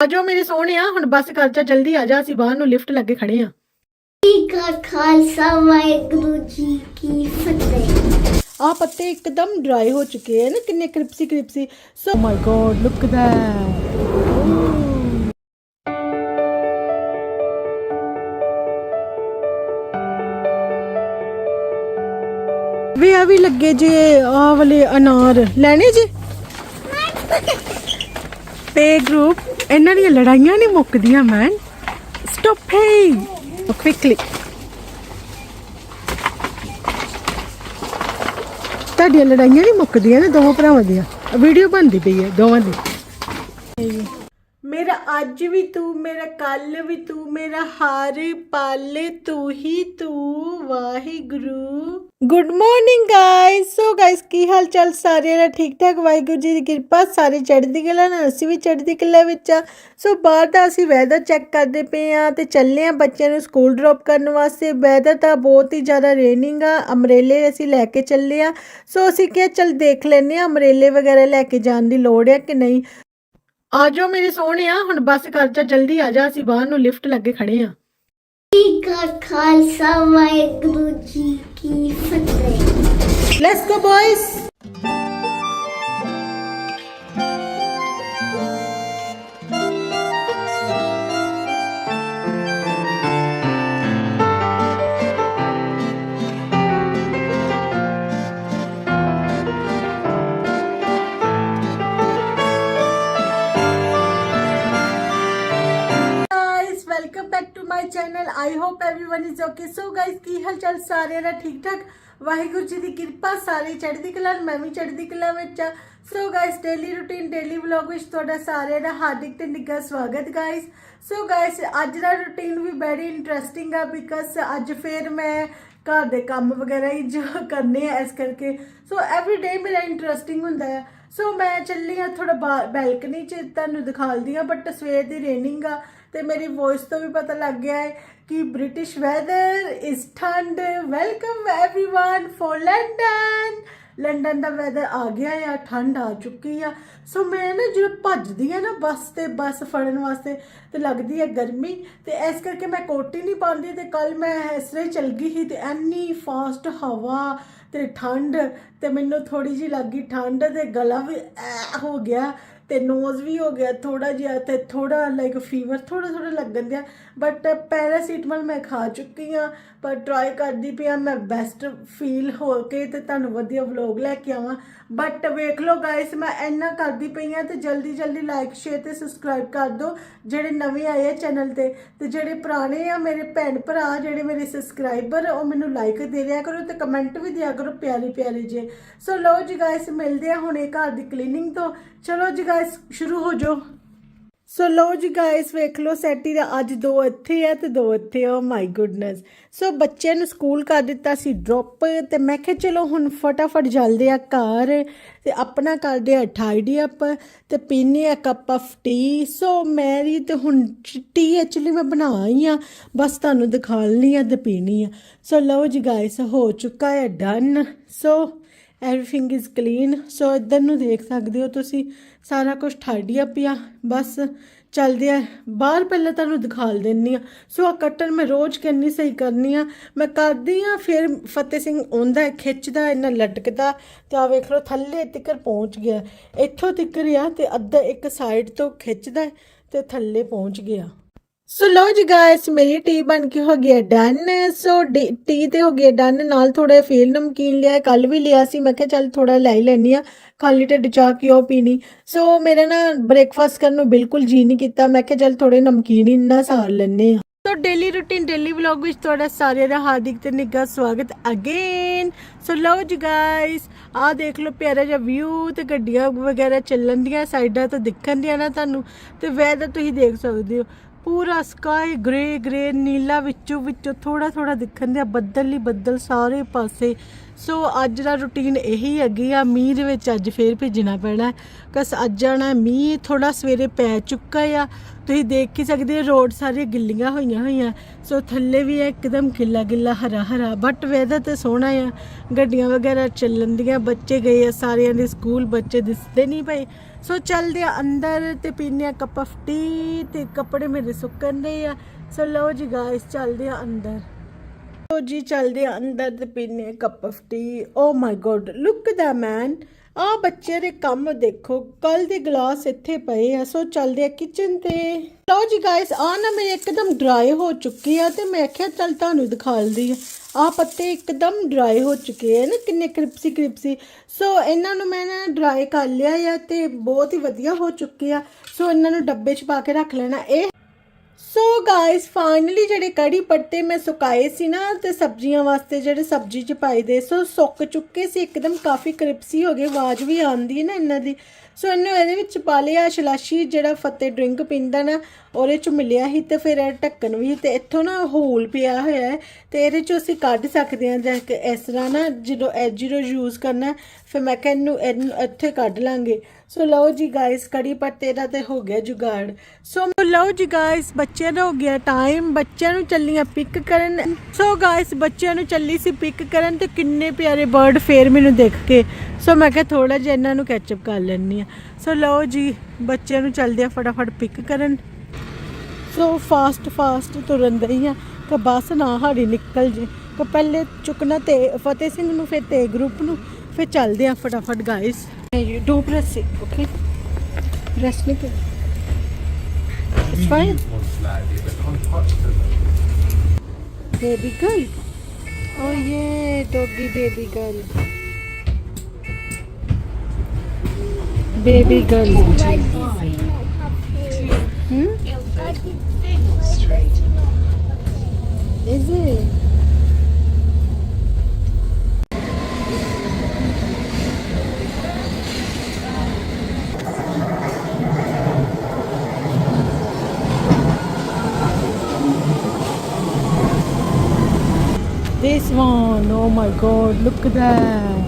ਆਜੋ ਮੇਰੇ ਸੋਹਣਿਆ ਹੁਣ ਬੱਸ ਕਰ ਜਾ ਜਲਦੀ ਆ ਜਾ ਅਸੀਂ ਬਾਹਰ ਨੂੰ ਲਿਫਟ ਲੱਗੇ ਖੜੇ ਆ। ਜੀ ਕਾ ਖਾਲਸਾ ਵਾਹਿਗੁਰੂ ਜੀ ਕੀ ਫਤਿਹ ਆ ਪੱਤੇ ਇੱਕਦਮ ਡਰਾਈ ਹੋ ਚੁੱਕੇ ਹਨ ਕਿੰਨੇ crispy crispy. So my god look that way ਆ ਵੀ ਲੱਗੇ ਜੇ ਆ ਵਾਲੇ ਅਨਾਰ। ਲੈਣੇ ਜੀ? ਤੇ ਗਰੁੱਪ ਇਹਨਾਂ ਦੀਆਂ ਲੜਾਈਆਂ ਨਹੀਂ ਮੁੱਕਦੀਆਂ ਮੈਨ ਸਟਾਪ ਹੇ ਕੁਇਕਲੀ ਤੁਹਾਡੀਆਂ ਲੜਾਈਆਂ ਨਹੀਂ ਮੁੱਕਦੀਆਂ ਨੇ ਦੋਵਾਂ ਭਰਾਵਾਂ ਦੀਆਂ। ਵੀਡੀਓ ਬਣਦੀ ਪਈ ਹੈ, ਦੋਵਾਂ ਦੀ। ਮੇਰਾ ਅੱਜ ਵੀ ਤੂੰ, ਮੇਰਾ ਕੱਲ ਵੀ ਤੂੰ, ਮੇਰਾ ਹਰ ਪਲ ਤੂੰ ਹੀ ਤੂੰ, Waheguru. Good morning guys so guys ਕੀ ਹਾਲ ਚਾਲ ਸਾਰਿਆਂ ਦਾ ਠੀਕ ਠਾਕ ਵਾਹਿਗੁਰੂ ਜੀ ਦੀ ਕਿਰਪਾ। ਸਾਰੇ ਚੜ੍ਹਦੀ ਕਲਾ ਨਾਲ, ਅਸੀਂ ਵੀ ਚੜ੍ਹਦੀ ਕਲਾ ਵਿੱਚ ਆ ਸੋ ਬਾਹਰ ਦਾ ਅਸੀਂ ਵੈਦਰ ਚੈੱਕ ਕਰਦੇ ਪਏ ਆ ਤੇ ਚੱਲੇ ਆ ਬੱਚਿਆਂ ਨੂੰ ਸਕੂਲ ਡ੍ਰੌਪ ਕਰਨ ਵਾਸਤੇ। ਵੈਦਰ ਤਾਂ ਬਹੁਤ ਹੀ ਜ਼ਿਆਦਾ ਰੇਨਿੰਗ ਆ। ਅਮਰੇਲੇ ਅਸੀਂ ਲੈ ਕੇ ਚੱਲੇ ਆ ਸੋ ਅਸੀਂ ਕਿਹਾ, ਚੱਲ ਦੇਖ ਲੈਨੇ ਆ ਅਮਰੇਲੇ ਵਗੈਰਾ ਲੈ ਕੇ ਜਾਣ ਦੀ ਲੋੜ ਆ ਕਿ ਨਹੀਂ। ਆ ਜਾਓ ਮੇਰੇ ਸੋਹਣਿਆ ਹੁਣ ਬੱਸ ਕਰ ਜਾ ਜਲਦੀ ਆ ਜਾ ਅਸੀਂ ਬਾਹਰ ਨੂੰ ਲਿਫਟ ਲੱਗੇ ਖੜੇ ਆ। ਜੀ ਕਾ ਖਾਲਸਾ ਵਾਹਿਗੁਰੂ ਜੀ ਕੀ ਫਤਿਹ। Let's go boys hope everyone is okay ਕੀ ਹਾਲ ਚਾਲ ਸਾਰਿਆਂ ਦਾ ਠੀਕ ਠਾਕ ਵਾਹਿਗੁਰੂ ਜੀ ਦੀ ਕਿਰਪਾ, ਸਾਰੇ ਚੜ੍ਹਦੀ ਕਲਾ ਮੈਂ ਵੀ ਚੜ੍ਹਦੀ ਕਲਾ ਵਿੱਚ ਆ so guys daily routine daily vlog ਵਿੱਚ ਤੁਹਾਡਾ ਸਾਰਿਆਂ ਦਾ ਹਾਰਦਿਕ ਤੇ ਨਿੱਘਾ ਸਵਾਗਤ ਗਾਇਸ ਸੋ ਗਾਇਸ ਅੱਜ ਦਾ ਰੂਟੀਨ ਵੀ ਬੜੀ ਇੰਟਰਸਟਿੰਗ ਆ ਬਿਕਾਜ਼ ਅੱਜ ਫੇਰ ਮੈਂ ਘਰ ਦੇ ਕੰਮ ਵਗੈਰਾ ਹੀ ਜੋ ਕਰਨੇ ਆ ਇਸ ਕਰਕੇ। ਸੋ ਐਵਰੀ ਡੇ ਮੇਰਾ ਇੰਟਰਸਟਿੰਗ ਹੁੰਦਾ ਹੈ ਸੋ ਮੈਂ ਚੱਲੀ ਆ ਥੋੜਾ ਬੈਲਕਨੀ ਚ, ਤੁਹਾਨੂੰ ਦਿਖਾਲਦੀ ਆ ਬਟ ਸਵੇਰ ਦੀ ਰੇਨਿੰਗ ਆ। ਤੇ ਮੇਰੀ ਵੌਇਸ ਤੋਂ ਵੀ ਪਤਾ ਲੱਗ ਗਿਆ ਹੈ ਕਿ ਬ੍ਰਿਟਿਸ਼ ਵੈਦਰ ਇਸ ਠੰਡ। Welcome everyone for London London the weather ਆ ਗਿਆ ਆ, ਠੰਡ ਆ ਚੁੱਕੀ ਆ। ਸੋ ਮੈਂ ਨਾ ਜਦੋਂ ਭੱਜਦੀ ਆ ਨਾ ਬੱਸ ਤੇ, ਬੱਸ ਫੜਨ ਵਾਸਤੇ, ਤੇ ਲੱਗਦੀ ਆ ਗਰਮੀ, ਤੇ ਇਸ ਕਰਕੇ ਮੈਂ ਕੋਟੀ ਨਹੀਂ ਪਾਉਂਦੀ, ਤੇ ਕੱਲ ਮੈਂ ਇਸਰੇ ਚਲ ਗਈ ਸੀ, ਤੇ ਐਨੀ ਫਾਸਟ ਹਵਾ ਤੇ ਠੰਡ, ਤੇ ਮੈਨੂੰ ਥੋੜੀ ਜੀ ਲੱਗੀ ਠੰਡ, ਤੇ ਗਲਾ ਵੀ ਹੋ ਗਿਆ। ਤੇ ਨੋਜ਼ ਵੀ ਹੋ ਗਿਆ ਥੋੜਾ ਜਿਹਾ ਤੇ ਥੋੜਾ ਲਾਈਕ ਫੀਵਰ ਥੋੜਾ ਥੋੜਾ ਲੱਗਣ ਦਿਆ। ਬਟ ਪੈਰਾਸੀਟਮਲ ਮੈਂ ਖਾ ਚੁੱਕੀ ਆ ਪਰ ਟਰਾਈ ਕਰਦੀ ਪਈ ਪਿਆ ਮੈਂ ਬੈਸਟ ਫੀਲ ਹੋ ਕੇ ਤੇ ਤੁਹਾਨੂੰ ਵਧੀਆ ਵਲੌਗ ਲੈ ਕੇ ਆਵਾਂ। ਬਟ ਵੇਖ ਲਓ ਗਾਇਸ ਮੈਂ ਇੰਨਾ ਕਰਦੀ ਪਈ ਆ ਤੇ ਜਲਦੀ ਜਲਦੀ ਲਾਈਕ ਸ਼ੇਅਰ ਤੇ ਸਬਸਕ੍ਰਾਈਬ ਕਰ ਦਿਓ, ਜਿਹੜੇ ਨਵੇਂ ਆਏ ਆ ਚੈਨਲ ਤੇ। ਤੇ ਜਿਹੜੇ ਪੁਰਾਣੇ ਆ, ਮੇਰੇ ਭੈਣ ਭਰਾ, ਜਿਹੜੇ ਮੇਰੇ ਸਬਸਕ੍ਰਾਈਬਰ ਉਹ ਮੈਨੂੰ ਲਾਈਕ ਦੇ ਦਿਆ ਕਰੋ ਤੇ ਕਮੈਂਟ ਵੀ ਦਿਆ ਕਰੋ ਪਿਆਰੇ ਪਿਆਰੇ ਜੇ ਸੋ ਲਓ ਜੀ ਗਾਇਸ ਮਿਲਦੇ ਆ ਹੁਣੇ ਘਰ ਦੀ ਕਲੀਨਿੰਗ ਤੋਂ। ਚਲੋ ਜੀ ਬਸ ਸ਼ੁਰੂ ਹੋ ਜਾਓ। ਸੋ ਲੋ ਜੀ ਗਾਇਸ ਵੇਖ ਲਓ ਸੈਟੀ ਦਾ ਅੱਜ ਦੋ ਇੱਥੇ ਆ ਤੇ ਦੋ ਇੱਥੇ ਆ ਮਾਈ ਗੁੱਡਨੈਸ ਸੋ ਬੱਚਿਆਂ ਨੂੰ ਸਕੂਲ ਕਰ ਦਿੱਤਾ ਸੀ ਡ੍ਰੌਪ ਤੇ ਮੈਂ ਕਿਹਾ ਚਲੋ ਹੁਣ ਫਟਾਫਟ ਜਲਦੇ ਆ ਘਰ ਤੇ ਆਪਣਾ ਕਰਦੇ ਆ ਟਾਈਡੀ ਅਪ ਤੇ ਪੀਨੇ ਆ ਕੱਪ ਆਫ ਟੀ ਸੋ ਮੇਰੀ ਤੇ ਹੁਣ ਟੀ ਐਕਚੁਅਲੀ ਮੈਂ ਬਣਾਈ ਆ, ਬਸ ਤੁਹਾਨੂੰ ਦਿਖਾਉਣੀ ਆ ਤੇ ਪੀਣੀ ਆ। ਸੋ ਲਓ ਜੀ ਗਾਇਸ ਹੋ ਚੁੱਕਾ ਹੈ done so everything is clean so ਇੱਧਰ ਨੂੰ ਦੇਖ ਸਕਦੇ ਹੋ ਤੁਸੀਂ, ਸਾਰਾ ਕੁਝ ਠਾੜੀ ਪਿਆ ਬਸ ਚੱਲਦੇ ਆ। ਬਾਹਰ ਪਹਿਲਾਂ ਤੁਹਾਨੂੰ ਦਿਖਾਲ ਦਿੰਨੀ ਆ। ਸੋ ਆ ਕਟਰ ਮੈਂ ਰੋਜ਼ ਕਿੰਨੀ ਸਹੀ ਕਰਨੀ ਆ। ਮੈਂ ਕਰਦੀ ਆ, ਫਿਰ ਫਤਿਹ ਸਿੰਘ ਆਉਂਦਾ ਖਿੱਚਦਾ ਇਹਨਾਂ ਲਟਕਦਾ, ਤੇ ਆ ਵੇਖ ਲਓ ਥੱਲੇ ਤਿੱਕਰ ਪਹੁੰਚ ਗਿਆ। ਇੱਥੋਂ ਤਿੱਕਰ ਆ ਤੇ ਅੱਧਾ ਇੱਕ ਸਾਈਡ ਤੋਂ ਖਿੱਚਦਾ ਹੈ ਤੇ ਥੱਲੇ ਪਹੁੰਚ ਗਿਆ। ਸੋ ਲੋ ਜੀ ਗਾਇਸ ਮੇਰੀ ਟੀ ਬਣ ਕੇ ਹੋ ਗਈ ਹੈ ਡਨ ਸੋ ਟੀ ਤੇ ਹੋ ਗਿਆ ਡਨ ਨਾਲ ਥੋੜਾ ਫੇਲ ਨਮਕੀਨ ਲਿਆ ਕੱਲ ਵੀ ਲਿਆ ਸੀ। ਮੈਂ ਕਿਹਾ ਚੱਲ ਥੋੜਾ ਲੈ ਹੀ। ਲੈਣੀ ਆ ਖਾਲੀ ਢਿੱਡ ਚਾਹ ਕਿਉਂ ਪੀਣੀ? ਸੋ ਮੇਰਾ ਨਾ ਬ੍ਰੇਕਫਾਸਟ ਕਰਨ ਨੂੰ ਬਿਲਕੁਲ ਜੀ ਨਹੀਂ ਕੀਤਾ। ਮੈਂ ਕਿਹਾ ਚੱਲ ਥੋੜੇ ਨਮਕੀਨ ਹੀ ਨਾ ਸਾਰ ਲੈਣੇ ਆ so daily routine daily vlog ਵਿੱਚ ਤੁਹਾਡਾ ਸਾਰਿਆਂ ਦਾ ਹਾਰਦਿਕ ਤੇ ਨਿੱਘਾ ਸਵਾਗਤ ਅਗੇਨ ਸੋ ਲਓ ਜੀ ਗਾਇਸ ਆਹ ਦੇਖ ਲਓ ਪਿਆਰਾ ਜਿਹਾ ਵਿਊ ਤੇ ਗੱਡੀਆਂ ਵਗੈਰਾ ਚੱਲਣ ਦੀਆਂ, ਸਾਈਡਾਂ ਤੋਂ ਦਿਖਣ ਦੀਆਂ ਨਾ ਤੁਹਾਨੂੰ। ਤੇ ਵੈਦਰ ਤੁਸੀਂ ਦੇਖ ਸਕਦੇ ਹੋ। ਪੂਰਾ ਸਕਾਈ ਗ੍ਰੇ ਗ੍ਰੇ ਨੀਲਾ ਵਿੱਚੋਂ ਵਿੱਚੋਂ ਥੋੜਾ ਥੋੜਾ ਦਿਖਣ ਦਿਆ, ਬੱਦਲ ਹੀ ਬੱਦਲ ਸਾਰੇ ਪਾਸੇ। ਸੋ ਅੱਜ ਦਾ ਰੁਟੀਨ ਇਹੀ ਹੈਗੀ ਆ, ਮੀਂਹ ਦੇ ਵਿੱਚ ਅੱਜ ਫੇਰ ਭੇਜਣਾ ਪੈਣਾ ਕਸ ਅੱਜ ਆਣਾ ਮੀਂਹ ਥੋੜਾ ਸਵੇਰੇ ਪੈ ਚੁੱਕਾ ਆ। ਤੁਸੀਂ ਦੇਖ ਹੀ ਸਕਦੇ ਰੋਡ ਸਾਰੀਆਂ ਗਿੱਲੀਆਂ ਹੋਈਆਂ ਹੋਈਆਂ। ਸੋ ਥੱਲੇ ਵੀ ਹੈ ਇੱਕਦਮ ਗਿੱਲਾ ਗਿੱਲਾ, ਹਰਾ ਹਰਾ ਬਟ ਵੈਦਰ ਤੇ ਸੋਹਣਾ ਆ। ਗੱਡੀਆਂ ਵਗੈਰਾ ਚੱਲਣ ਦੀਆਂ, ਬੱਚੇ ਗਏ ਆ, ਸਾਰਿਆਂ ਦੇ ਸਕੂਲ ਬੱਚੇ ਦਿਸਦੇ ਨਹੀਂ ਪਏ। ਸੋ ਚੱਲਦੇ ਆ ਅੰਦਰ ਤੇ ਪੀਨੇ ਆ ਕੱਪ ਆਫ ਟੀ ਤੇ ਕੱਪੜੇ ਮੇਰੇ ਸੁੱਕਣ ਦੇ ਆ। ਸੋ ਲਓ ਜੀ ਗਾਇਸ ਚੱਲਦੇ ਆ ਅੰਦਰ। ਸੋ ਜੀ, ਚੱਲਦੇ ਆ ਅੰਦਰ ਤੇ ਪੀਨੇ cup of tea oh my god look the man ਆ ਬੱਚੇ ਦੇ ਕੰਮ ਦੇਖੋ ਕੱਲ ਦੇ ਗਲਾਸ ਇੱਥੇ ਪਏ ਆ, ਸੋ ਚੱਲਦੇ ਆ ਕਿਚਨ ਤੇ। ਲਓ ਜੀ ਗਾਇਸ ਆ ਨਾ ਮੇਰੇ ਇੱਕਦਮ ਡਰਾਈ ਹੋ ਚੁੱਕੀ ਆ ਤੇ ਮੈਂ ਕਿਹਾ ਚੱਲ ਤੁਹਾਨੂੰ ਦਿਖਾਲਦੀ ਆ। ਆ ਪੱਤੇ ਇੱਕਦਮ ਡਰਾਈ ਹੋ ਚੁੱਕੇ ਆ ਨਾ, ਕਿੰਨੇ ਕ੍ਰਿਪਸੀ ਕ੍ਰਿਪਸੀ ਸੋ ਇਹਨਾਂ ਨੂੰ ਮੈਂ ਨਾ ਡਰਾਈ ਕਰ ਲਿਆ ਆ ਤੇ ਬਹੁਤ ਹੀ ਵਧੀਆ ਹੋ ਚੁੱਕੇ ਆ। ਸੋ ਇਹਨਾਂ ਨੂੰ ਡੱਬੇ 'ਚ ਪਾ ਕੇ ਰੱਖ ਲੈਣਾ। ਇਹ ਸੋ ਗਾਇਸ ਫਾਈਨਲੀ ਜਿਹੜੇ ਕੜੀ ਪੱਤੇ ਮੈਂ ਸੁਕਾਏ ਸੀ ਨਾ ਤੇ ਸਬਜ਼ੀਆਂ ਵਾਸਤੇ ਜਿਹੜੇ ਸਬਜ਼ੀ ਚ ਪਾਈ ਦੇ ਸੋ ਸੁੱਕ ਚੁੱਕੇ ਸੀ, ਇੱਕਦਮ ਕਾਫੀ ਕ੍ਰਿਪਸੀ ਹੋ ਗਏ, ਆਵਾਜ਼ ਵੀ ਆਉਂਦੀ ਹੈ ਨਾ ਇਹਨਾਂ ਦੀ। ਸੋ ਇਹਨੂੰ ਇਹਦੇ ਵਿੱਚ ਪਾ ਲਿਆ, ਸ਼ਲਾਸ਼ੀ ਜਿਹੜਾ ਫਤੇ ਡਰਿੰਕ ਪੀਂਦਾ ਨਾ ਉਹਦੇ ਚ ਮਿਲਿਆ ਸੀ ਤੇ ਫਿਰ ਇਹ ਢੱਕਣ ਵੀ ਤੇ ਇੱਥੋਂ ਨਾ ਹੋਲ ਪਿਆ ਹੋਇਆ ਹੈ ਤੇ ਇਹਦੇ ਚ ਅਸੀਂ ਕੱਢ ਸਕਦੇ ਹਾਂ ਜਾਂ ਕਿ ਇਸ ਤਰ੍ਹਾਂ ਨਾ ਜਦੋਂ ਇਹ ਜਦੋਂ ਯੂਜ਼ ਕਰਨਾ ਫਿਰ ਮੈਂ ਕਿਹਾ ਇਹਨੂੰ ਇਹਨੂੰ ਇੱਥੇ ਕੱਢ ਲਾਂਗੇ। ਸੋ ਲਓ ਜੀ ਗਾਇਸ ਕੜੀ ਪੱਤੇ ਦਾ ਤੇ ਹੋ ਗਿਆ ਜੁਗਾੜ। ਸੋ ਲਓ ਜੀ ਗਾਇਸ ਬੱਚਿਆਂ ਦਾ ਹੋ ਗਿਆ ਟਾਈਮ ਬੱਚਿਆਂ ਨੂੰ ਚੱਲੀਆਂ ਪਿਕ ਕਰਨ। ਸੋ ਗਾਇਸ ਬੱਚਿਆਂ ਨੂੰ ਚੱਲੀ ਸੀ ਪਿਕ ਕਰਨ ਤੇ ਕਿੰਨੇ ਪਿਆਰੇ ਬਰਡ ਫੇਰ ਮੈਨੂੰ ਦੇਖ ਕੇ ਸੋ ਮੈਂ ਕਿਹਾ ਥੋੜਾ ਜਿਹਾ ਇਹਨਾਂ ਨੂੰ ਕੈਚਅਪ ਕਰ ਲੈਣੀ ਆ ਸੋ ਲਓ ਜੀ, ਬੱਚਿਆਂ ਨੂੰ ਚੱਲਦੇ ਆ ਫਟਾਫਟ ਪਿਕ ਕਰਨ। ਸੋ ਫਾਸਟ ਫਾਸਟ ਤੁਰਨ ਦਈ ਆ ਕਿ ਬੱਸ ਨਾ ਸਾਡੀ ਨਿਕਲ ਜੇ। ਕਿ ਪਹਿਲੇ ਚੁੱਕਣਾ ਤੇ ਫਤਿਹ ਸਿੰਘ ਨੂੰ ਫਿਰ ਤੇ ਗਰੁੱਪ ਨੂੰ ਫਿਰ ਚੱਲਦੇ ਆ ਫਟਾਫਟ guys do press okay press ਨਹੀਂ ਕਰ it's fine baby girl oh ਇਹ doggy baby girl baby girl hmm Is it? This one, oh my god, look at that.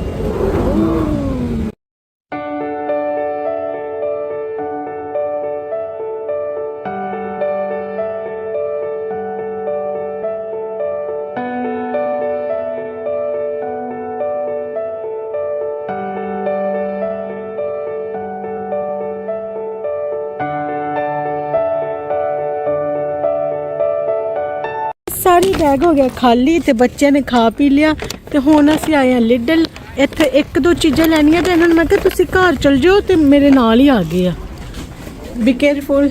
ਸਾਰੀ ਬੈਗ ਹੋ ਗਿਆ ਖਾਲੀ ਤੇ ਬੱਚਿਆਂ ਨੇ ਖਾ ਪੀ ਲਿਆ ਤੇ ਹੁਣ ਅਸੀਂ ਆਏ ਆ ਲਿਡਲ ਇੱਥੇ ਇੱਕ ਦੋ ਚੀਜ਼ਾਂ ਲੈਣੀਆਂ ਤੇ ਇਹਨਾਂ ਨੂੰ ਮੈਂ ਕਿਹਾ, ਤੁਸੀਂ ਘਰ ਚਲ ਜਾਓ ਤੇ ਮੇਰੇ ਨਾਲ ਹੀ ਆ ਗਏ ਆ। ਬੀ ਕੇਅਰਫੁਲ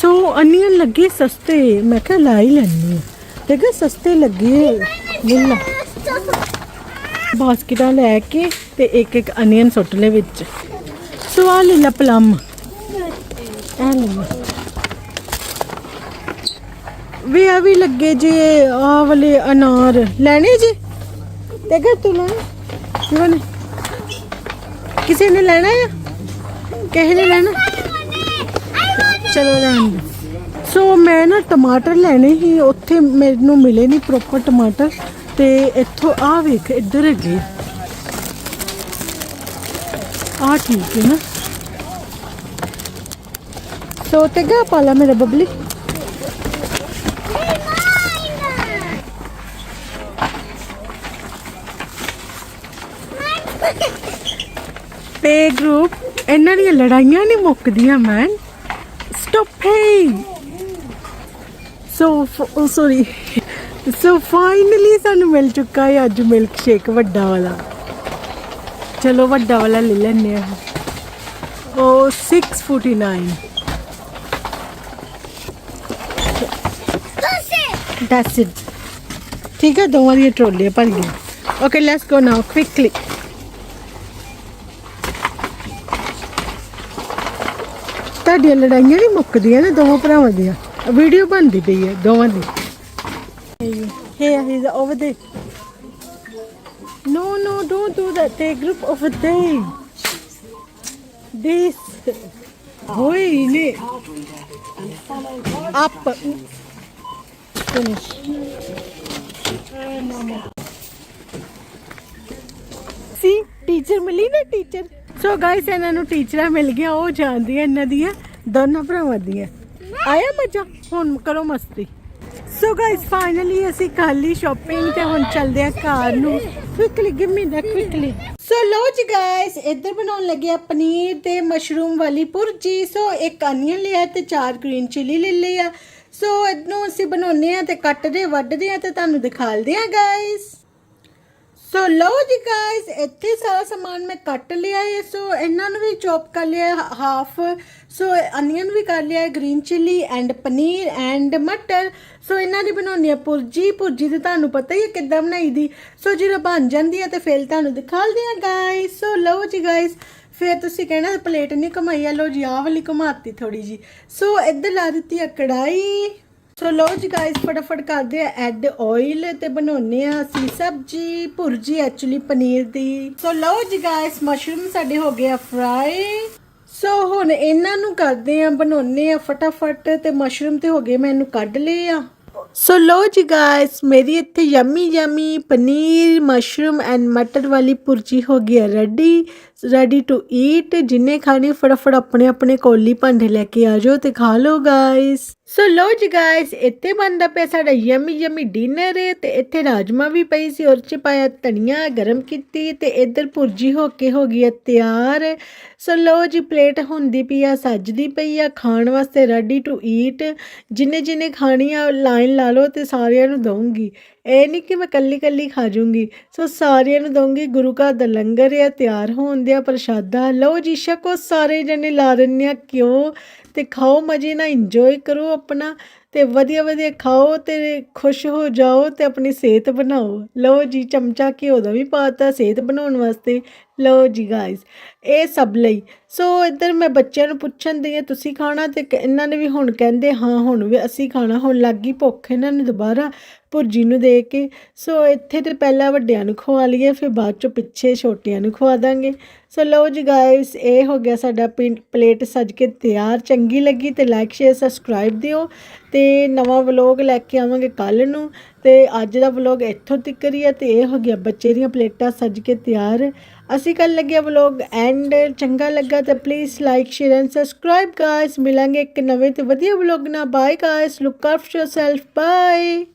ਸੋ ਅਨੀਅਨ ਲੱਗੇ ਸਸਤੇ। ਮੈਂ ਕਿਹਾ, ਲਾ ਹੀ ਲੈਣੀ ਆ ਦੇਖਾ ਸਸਤੇ ਲੱਗੇ ਮੁੱਲਾ ਬਾਸਕਟਾਂ ਲੈ ਕੇ ਤੇ ਇੱਕ ਇੱਕ ਅਨੀਅਨ ਸੁੱਟ ਲੈ ਵਿੱਚ। ਸੋ ਆ ਲੈ ਲਾ ਪਲਮ ਇਹ ਲੈ। ਵੀ ਆ ਵੀ ਲੱਗੇ ਜੇ ਆ ਵਾਲੇ ਅਨਾਰ। ਲੈਣੇ ਜੇ? ਤੇ ਕਿ ਤੂੰ ਲੈਣਾ। ਕਿਵਨ ਕਿਸੇ ਨੇ ਲੈਣਾ ਆ? ਕਿਸੇ ਨੇ ਲੈਣਾ? ਚਲੋ ਲੈਣ ਦਿਓ। ਸੋ ਮੈਂ ਨਾ ਟਮਾਟਰ ਲੈਣੇ ਸੀ, ਉੱਥੇ ਮੈਨੂੰ ਮਿਲੇ ਨਹੀਂ ਪ੍ਰੋਪਰ ਟਮਾਟਰ। ਤੇ ਇੱਥੋਂ ਆ ਵੇਖ, ਇੱਧਰ ਹੈਗੇ ਆ। ਠੀਕ ਹੈ ਨਾ। ਸੋ ਤੇ ਗਾ ਪਾਲਾ ਮੇਰਾ ਬਬਲੀ ਪੇ ਗਰੁੱਪ ਇਹਨਾਂ ਦੀਆਂ ਲੜਾਈਆਂ ਨਹੀਂ ਮੁੱਕਦੀਆਂ man stop hey so sorry so finally ਸਾਨੂੰ ਮਿਲ ਚੁੱਕਾ ਹੈ ਅੱਜ ਮਿਲਕ ਸ਼ੇਕ ਵੱਡਾ ਵਾਲਾ। ਚਲੋ ਵੱਡਾ ਵਾਲਾ ਲੈ ਲੈਣੇ ਆ ਉਹ 649 That's it. ਠੀਕ ਹੈ ਦੋਵਾਂ ਦੀਆਂ ਟਰੋਲੀਆਂ ਭਰ ਗਈਆਂ। Okay let's go now quickly ਤੁਹਾਡੀਆਂ ਲੜਾਈਆਂ ਨਹੀਂ ਮੁੱਕਦੀਆਂ ਨੇ ਦੋਵਾਂ ਭਰਾਵਾਂ ਦੀਆਂ ਵੀਡੀਓ ਬਣਦੀ ਪਈ ਹੈ ਦੋਵਾਂ ਦੀ ਹੇ ਹੀ ਓਵਰ ਦੇ No, no, don't do that. They group over there. This. Boy, ne. Up. Finish. ਸੀ ਟੀਚਰ ਮਿਲੀ ਨਾ ਟੀਚਰ ਸੋ ਗਾਇਸ ਇਹਨਾਂ ਨੂੰ ਟੀਚਰਾਂ ਮਿਲ ਗਿਆ ਉਹ ਜਾਣਦੀਆਂ ਇਹਨਾਂ ਦੀਆਂ ਦੋਨਾਂ ਭਰਾਵਾਂ ਦੀਆਂ। ਆਇਆ ਮਜ਼ਾ? ਹੁਣ ਕਰੋ ਮਸਤੀ। ਸੋ ਗਾਇਸ ਫਾਈਨਲੀ ਅਸੀਂ ਕਰ ਲਈ ਸ਼ਾਪਿੰਗ ਤੇ ਹੁਣ ਚੱਲਦੇ ਆ ਘਰ ਨੂੰ। Quickly give me the quickly so ਲੋ ਜੀ ਗਾਇਸ ਇੱਧਰ ਬਣਾਉਣ ਲੱਗੇ ਆ ਪਨੀਰ ਤੇ ਮਸ਼ਰੂਮ ਵਾਲੀ ਭੁਰਜੀ। ਸੋ ਇੱਕ ਅਨੀਅਨ ਲਿਆ ਤੇ ਚਾਰ ਗ੍ਰੀਨ ਚਿਲੀ ਲੈ ਲਿਆ ਸੋ ਇਹਨੂੰ ਅਸੀਂ ਬਣਾਉਨੇ ਆ ਤੇ ਕੱਟਦੇ, ਵੱਢਦੇ ਆ ਤੇ ਤੁਹਾਨੂੰ ਦਿਖਾਲਦੇ ਆ ਗਾਇਸ ਸੋ ਲਓ ਜੀ ਗਾਇਸ ਇੱਥੇ ਸਾਰਾ ਸਮਾਨ ਮੈਂ ਕੱਟ ਲਿਆ ਹੈ ਸੋ ਇਹਨਾਂ ਨੂੰ ਵੀ ਚੌਪ ਕਰ ਲਿਆ ਹਾਫ ਸੋ ਅਨੀਅਨ ਵੀ ਕਰ ਲਿਆ green chilli and paneer and matar so ਇਹਨਾਂ ਦੀ ਬਣਾਉਣੀ ਹੈ ਪੁਰਜੀ ਪੁਰਜੀ ਤੇ ਤੁਹਾਨੂੰ ਪਤਾ ਹੀ ਹੈ ਕਿੱਦਾਂ ਬਣਾਈ ਦੀ। ਸੋ ਜਦੋਂ ਬਣ ਜਾਂਦੀ ਹੈ ਤੇ ਫਿਰ ਤੁਹਾਨੂੰ ਦਿਖਾਲਦੇ ਆ ਗਾਇਸ ਸੋ ਲਓ ਜੀ ਗਾਇਸ ਫਿਰ ਤੁਸੀਂ ਕਹਿਣਾ ਪਲੇਟ ਨਹੀਂ ਘੁਮਾਈ ਆ, ਲਓ ਜੀ ਆਹ ਵਾਲੀ ਘੁਮਾਤੀ ਥੋੜੀ ਜੀ ਸੋ ਇੱਧਰ ਲਾ ਦਿੱਤੀ ਆ ਕੜਾਈ ਸੋ ਲੋ ਜੀ ਗਾਇਸ ਫਟਾਫਟ ਕਰਦੇ ਆ ਐਡ ਆਇਲ ਤੇ ਬਣਾਉਨੇ ਆ ਅਸੀਂ ਸਬਜੀ, ਭੁਰਜੀ ਐਕਚੁਅਲੀ ਪਨੀਰ ਦੀ। ਸੋ ਲੋ ਜੀ ਗਾਇਸ ਮਸ਼ਰੂਮ ਸਾਡੇ ਹੋ ਗਏ ਆ ਫਰਾਈ ਸੋ ਹੁਣ ਇਹਨਾਂ ਨੂੰ ਕਰਦੇ ਆ ਬਣਾਉਨੇ ਆ ਫਟਾਫਟ ਤੇ ਮਸ਼ਰੂਮ ਤੇ ਹੋ ਗਏ, ਮੈਂ ਇਹਨੂੰ ਕੱਢ ਲਏ ਆ। ਸੋ ਲੋ ਜੀ ਗਾਇਸ ਮੇਰੀ ਇੱਥੇ yummy yummy paneer mushroom and matar ਵਾਲੀ ਭੁਰਜੀ ਹੋ ਗਈ ਹੈ ਰੈਡੀ ਰੈਡੀ ਟੂ ਈਟ ਜਿੰਨੇ ਖਾਣੀ ਫਟਾਫਟ ਆਪਣੇ ਆਪਣੇ ਕੋਲੀ ਭਾਂਡੇ ਲੈ ਕੇ ਆ ਜਾਓ ਤੇ ਖਾ ਲਓ ਗਾਇਸ ਸੋ ਲੋ ਜੀ ਗਾਇਸ ਇੱਥੇ ਬਣਦਾ ਪਿਆ ਸਾਡਾ ਯਮੀ ਯਮੀ ਡਿਨਰ ਤੇ ਇੱਥੇ ਰਾਜਮਾ ਵੀ ਪਈ ਸੀ ਔਰ ਚ ਪਾਇਆ ਧਨੀਆ ਗਰਮ ਕੀਤੀ ਤੇ ਇੱਧਰ ਭੁਰਜੀ ਹੋ ਕੇ ਹੋ ਗਈ ਹੈ ਤਿਆਰ ਸੋ ਲੋ ਜੀ, ਪਲੇਟ ਹੁੰਦੀ ਪਈ ਆ, ਸੱਜਦੀ ਪਈ ਆ, ਖਾਣ ਵਾਸਤੇ ਰੈਡੀ ਟੂ ਈਟ ਜਿੰਨੇ ਜਿੰਨੇ ਖਾਣੀ ਆ ਲਾਈਨ ਲਾ ਲਓ ਤੇ ਸਾਰਿਆਂ ਨੂੰ ਦਊਂਗੀ। ਇਹ ਨਹੀਂ ਕਿ ਮੈਂ ਕੱਲੀ ਕੱਲੀ ਖਾ ਜੂੰਗੀ ਸੋ ਸਾਰਿਆਂ ਨੂੰ ਦਊਂਗੀ, ਗੁਰੂ ਘਰ ਦਾ ਲੰਗਰ ਆ, ਤਿਆਰ ਹੋਣ ਦਿਆ, ਪ੍ਰਸ਼ਾਦਾ। ਲਓ ਜੀ, ਛਕੋ ਸਾਰੇ ਜਣੇ, ਲਾ ਦਿੰਦੇ ਆ ਕਿਉਂ ਤੇ ਖਾਓ ਮਜੇ ਨਾਲ ਇੰਜੋਏ ਕਰੋ ਆਪਣਾ ਤੇ ਵਧੀਆ ਵਧੀਆ ਖਾਓ ਤੇ ਖੁਸ਼ ਹੋ ਜਾਓ ਤੇ ਆਪਣੀ ਸਿਹਤ ਬਣਾਓ। ਲਓ ਜੀ, ਚਮਚਾ ਘਿਓ ਦਾ ਵੀ ਪਾਤਾ ਸਿਹਤ ਬਣਾਉਣ ਵਾਸਤੇ। ਲਓ ਜੀ ਗਾਇਸ ਇਹ ਸਭ ਲਈ। ਸੋ ਇੱਧਰ ਮੈਂ ਬੱਚਿਆਂ ਨੂੰ ਪੁੱਛਣ ਦੀ ਆ ਤੁਸੀਂ ਖਾਣਾ? ਤੇ ਇਹਨਾਂ ਨੇ ਵੀ ਹੁਣ ਕਹਿੰਦੇ, ਹਾਂ ਹੁਣ ਵੀ ਅਸੀਂ ਖਾਣਾ, ਹੁਣ ਲੱਗ ਗਈ ਭੁੱਖ, ਇਹਨਾਂ ਨੂੰ ਦੁਬਾਰਾ ਭੁਰਜੀ ਨੂੰ ਦੇ ਕੇ। ਸੋ ਇੱਥੇ ਤੇ ਪਹਿਲਾਂ ਵੱਡਿਆਂ ਨੂੰ ਖਵਾ ਲਈਏ, ਫਿਰ ਬਾਅਦ ਚੋਂ ਪਿੱਛੇ ਛੋਟਿਆਂ ਨੂੰ ਖਵਾ ਦਾਂਗੇ। ਸੋ ਲਓ ਜੀ ਗਾਇਸ ਇਹ ਹੋ ਗਿਆ ਸਾਡਾ ਪਿੰ- ਪਲੇਟ ਸੱਜ ਕੇ ਤਿਆਰ, ਚੰਗੀ ਲੱਗੀ ਤੇ ਲਾਈਕ ਸ਼ੇਅਰ ਸਬਸਕ੍ਰਾਈਬ ਦਿਓ। ਤੇ ਨਵਾਂ ਵਲੋਗ ਲੈ ਕੇ ਆਵਾਂਗੇ ਕੱਲ ਨੂੰ। ਤੇ ਅੱਜ ਦਾ ਵਲੋਗ ਇੱਥੋਂ ਤੱਕ ਹੀ ਹੈ ਤੇ ਇਹ ਹੋ ਗਿਆ ਬੱਚੇ ਦੀਆਂ ਪਲੇਟਾਂ ਸੱਜ ਕੇ ਤਿਆਰ। ਅਸੀਂ ਕੱਲ ਲੱਗਿਆ ਵਲੋਗ ਐਂਡ ਚੰਗਾ ਲੱਗਾ ਤਾਂ please like share and subscribe guys ਮਿਲਾਂਗੇ ਇੱਕ ਨਵੇਂ ਤੇ ਵਧੀਆ ਵਲੋਗ ਨਾਲ। Bye guys look after yourself bye